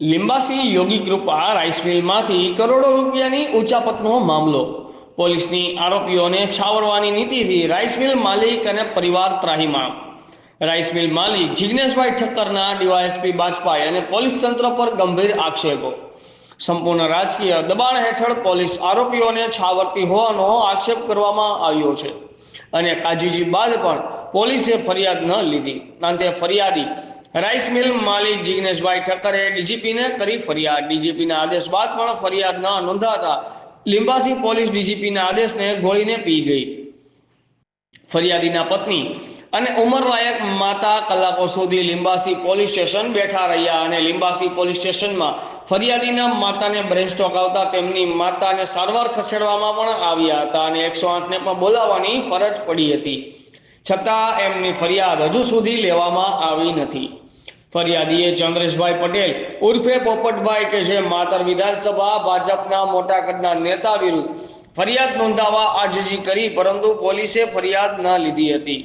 લિંબાસી યોગી rice મિલમાંથી કરોડો રૂપિયાની ઉચાપતનો મામલો. પોલીસની આરોપીઓને છાવરવાની નીતિથી રાઈસ મિલ માલિક અને પરિવાર ત્રાહીમાં રાઈસ મિલ માલિક જિજ્ઞેશભાઈ ઠક્કરના ડીવાયએસપી બાજપાઈ અને પોલીસ તંત્ર પર ગંભીર આક્ષેપો. સંપૂર્ણ રાજકીય દબાણ હેઠળ પોલીસ આરોપીઓને છાવરતી હોવાનો આક્ષેપ કરવામાં આવ્યો છે. અને કાજીજી બાદ પણ પોલીસે ફરિયાદ ન લીધી. અંતે ફરિયાદી રાઈસ મિલ માલિક જિગ્નેશભાઈ ઠક્કરે ડીજીપીને કરી ફરિયાદ. ડીજીપીના આદેશ બાદ પણ ફરિયાદ ન નોંધાતા લિંબાસી પોલીસ ડીજીપીના આદેશને ગોળીને પી ગઈ. ફરિયાદીના પત્ની અને ઉંમરલાયક માતા કલાકો સુધી લિંબાસી પોલીસ સ્ટેશન બેઠા રહ્યા અને લિંબાસી પોલીસ સ્ટેશનમાં ફરિયાદીના માતાને બ્રેન સ્ટ્રોક આવતા તેમની માતાને સારવાર ખસેડવામાં પણ આવ્યા હતા અને એકસો આઠને પણ બોલાવવાની ફરજ પડી હતી. છતાં એમની ફરિયાદ હજુ સુધી લેવામાં આવી નથી. ફરિયાદીએ ચંદ્રેશભાઈ પટેલ. ઉર્ફે પોપટભાઈ કે જે માતર વિધાનસભા ભાજપના મોટા કદના નેતા વિરુદ્ધ ફરિયાદ નોંધાવવા આજીજી કરી, પરંતુ પોલીસે ફરિયાદ ન લીધી હતી.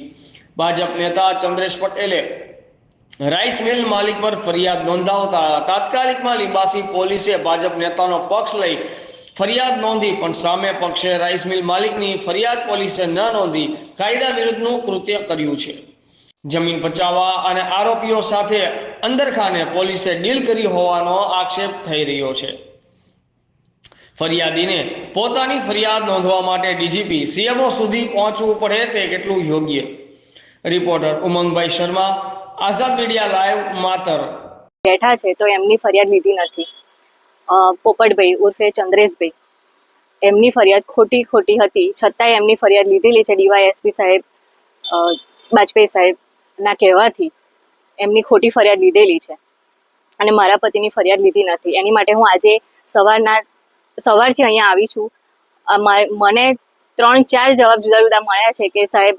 ભાજપ નેતા ચંદ્રેશ પટેલે રાઈસ મિલ માલિક પર ફરિયાદ નોંધાવતા તાત્કાલિકમાં લીંબાસી પોલીસે ભાજપ નેતાનો પક્ષ લઈ ફરિયાદ નોંધી, પણ સામે પક્ષે રાઈસ મિલ માલિકની ફરિયાદ પોલીસે ન નોંધી, કાયદા વિરુદ્ધનું કૃત્ય કર્યું છે. જમીન પચાવવા અને આરોપીઓ સાથે અંદરખાને પોલીસે ડીલ કરી હોવાનો આક્ષેપ થઈ રહ્યો છે. ફરિયાદીને પોતાની ફરિયાદ નોંધવા માટે ડીજીપી સીએમઓ સુધી પહોંચવું પડે તે કેટલું યોગ્ય? Reporter Umangbhai Sharma, Azad media live, Matar. બેઠા છે તો એમની ફરિયાદ લીધી નથી. પોપટભાઈ ઉર્ફે ચંદ્રેશભાઈ. એમની ફરિયાદ ખોટી ખોટી હતી. છતાંય એમની ફરિયાદ લીધેલી છે ડીવાયએસપી સાહેબ બાજપેયી બાજપેયી સાહેબના કહેવાથી એમની ખોટી ફરિયાદ લીધેલી છે. અને મારા પતિની ફરિયાદ લીધી નથી. એની માટે હું આજે સવારના, સવારથી અહીંયા આવી છું. મને ત્રણ, ચાર જવાબ જુદા જુદા મળ્યા છે કે સાહેબ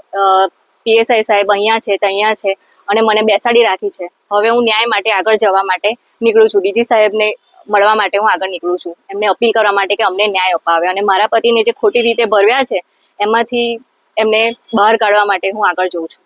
પીએસઆઈ સાહેબ અહીંયા છે, ત્યાં છે અને મને બેસાડી રાખી છે. હવે હું ન્યાય માટે આગળ જવા માટે નીકળું છું. ડીજી સાહેબને મળવા માટે હું આગળ નીકળું છું. એમને અપીલ કરવા માટે કે અમને ન્યાય અપાવે. અને મારા પતિને જે ખોટી રીતે ભરવ્યા છે, એમાંથી એમને બહાર કાઢવા માટે હું આગળ જઉં છું.